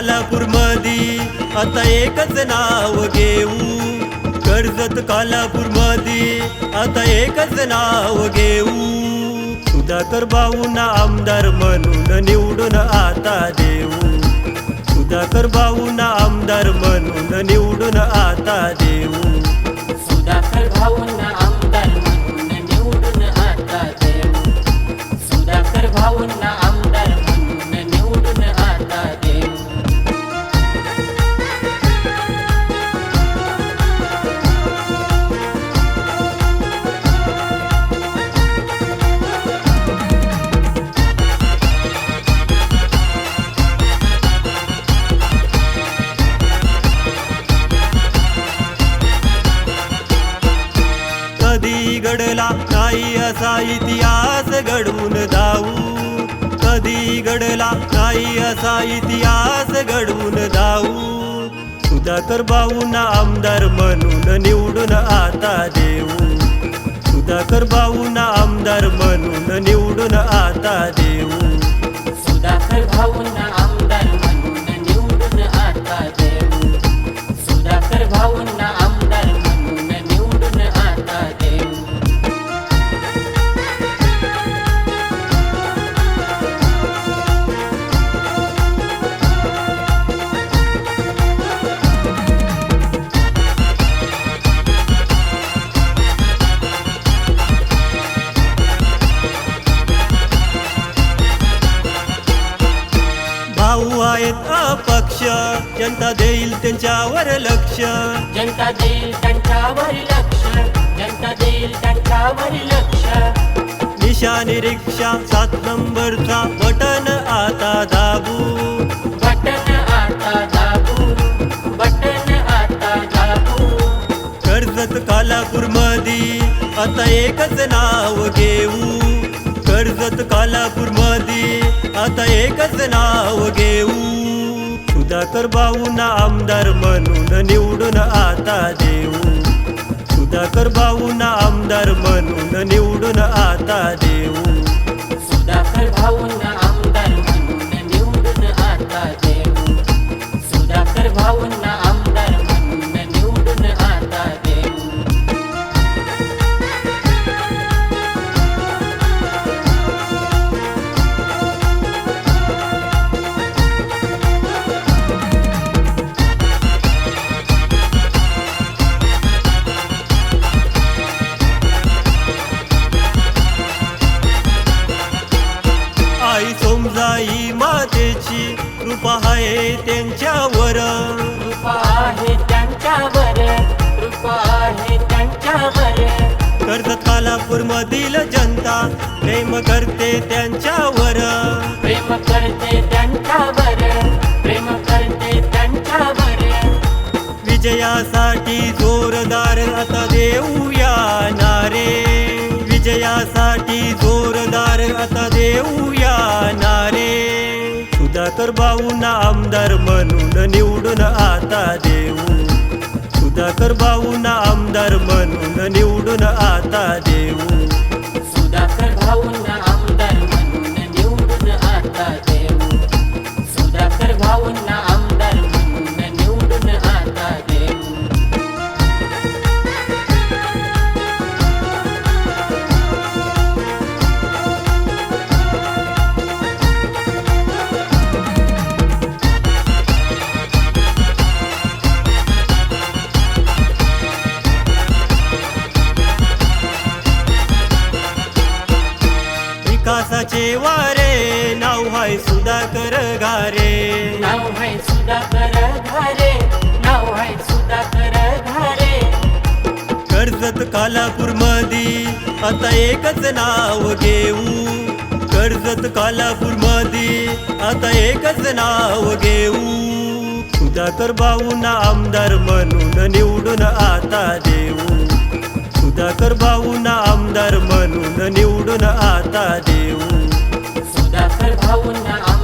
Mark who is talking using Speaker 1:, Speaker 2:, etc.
Speaker 1: कालापूर मधी आता एकच नाव घेऊ. कर्जत कालापूर मधी आता एकच नाव घेऊ. सुधाकर भाऊंना आमदार म्हणून निवडून आता देऊ. सुधाकर भाऊंना आमदार म्हणून निवडून आता देऊ.
Speaker 2: सुधाकर भाऊंना आमदार म्हणून निवडून आता देऊ. सुधाकर भाऊंना
Speaker 1: घडला नाही असा इतिहास घडवून दाऊ कधी घडला नाही असा इतिहास घडवून दाऊ सुधाकर भाऊना आमदार म्हणून निवडून आता देऊ. सुधाकर भाऊना आमदार म्हणून निवडून आता देऊ जनता देईल त्यांच्यावर लक्ष.
Speaker 2: जनता देईल त्यांच्यावर लक्ष. जनता देईल त्यांच्यावर लक्ष.
Speaker 1: निशाणी रिक्षा सात नंबरचा बटन आता दाबू.
Speaker 2: बटन आता दाबू. बटन आता दाबू.
Speaker 1: कर्जत कालापूर मधी आता एकच नाव घेऊ. कर्जत कालापूर मधी आता एकच नाव घेऊ. सुधाकर भाऊना आमदार म्हणून निवडून आता देऊ सुधाकर भाऊना आमदार म्हणून निवडून आता देऊ कृपा आहे त्यांच्यावर.
Speaker 2: कृपा आहे त्यांच्यावर कृपा आहे त्यांच्यावर.
Speaker 1: कर्जत कालापूर मधील जनता प्रेम करते त्यांच्यावर.
Speaker 2: प्रेम करते त्यांच्यावर प्रेम करते त्यांच्यावर.
Speaker 1: विजयासाठी जोरदार आता देऊया नारे. विजयासाठी जोरदार आता नारे सुधाकर भाऊना आमदार म्हणून निवडून आता देऊ. सुधाकर भाऊना आमदार म्हणून निवडून आता देऊ. विकासाचे वारे नाव हाय सुधाकर घारे.
Speaker 2: नाव आहे सुधाकर घारे नाव आहे सुधाकर घारे.
Speaker 1: कर्जत कालापूर मधी आता एकच नाव घेऊ. कर्जत कालापूर मधी आता एकच नाव घेऊ. सुधाकर भाऊंना आमदार म्हणून निवडून आता देऊ. सुधाकर भाऊंना आमदार म्हणून निवडून आता